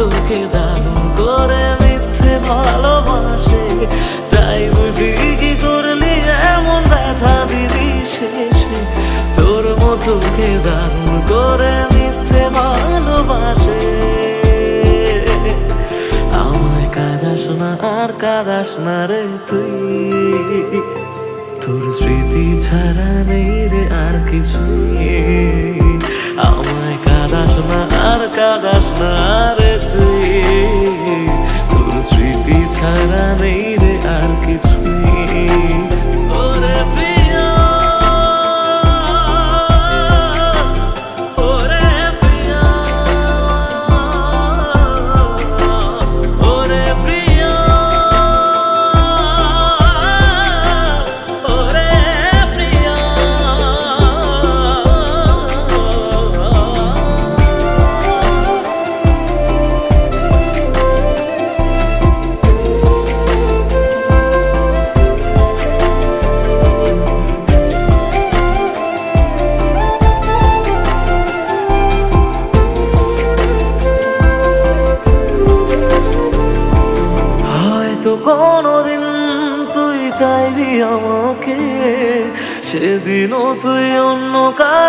মতো দারুণ করে মিথ্যে ভালোবাসে। তাই বুঝি কি করলি এমন ব্যথা দিলি শেষে। তোর মতো কে দারুণ করে মিথ্যে ভালোবাসে। আমায় কাদাস না, আর কাদাস না রে তুই। তোর স্মৃতি ছাড়া নেই রে আর কিছু আমায় কাদাস না, আর কাদাস না হয়তো কোনোদিন তুই চাইবি আমাকে সেদিনও তুই অন্য কারও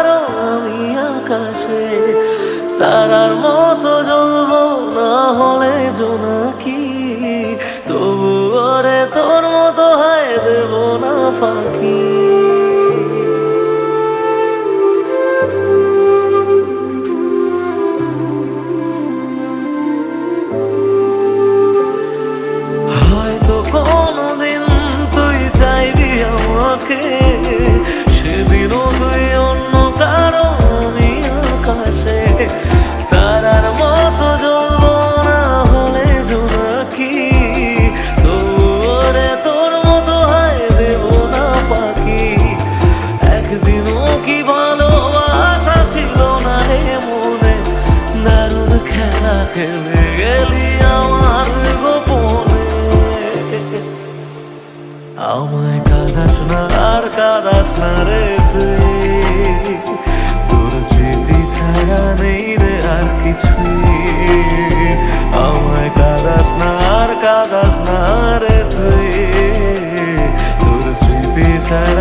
খেলা গেলি আমার গোপনে। আমায় কাদাস না আর কাদাস না রে তুই। তোর স্মৃতি ছাড়া নেই রে আর কিছুই। আমায় কাদাস না আর কাদাস না রে তুই। তোর স্মৃতি ছাড়া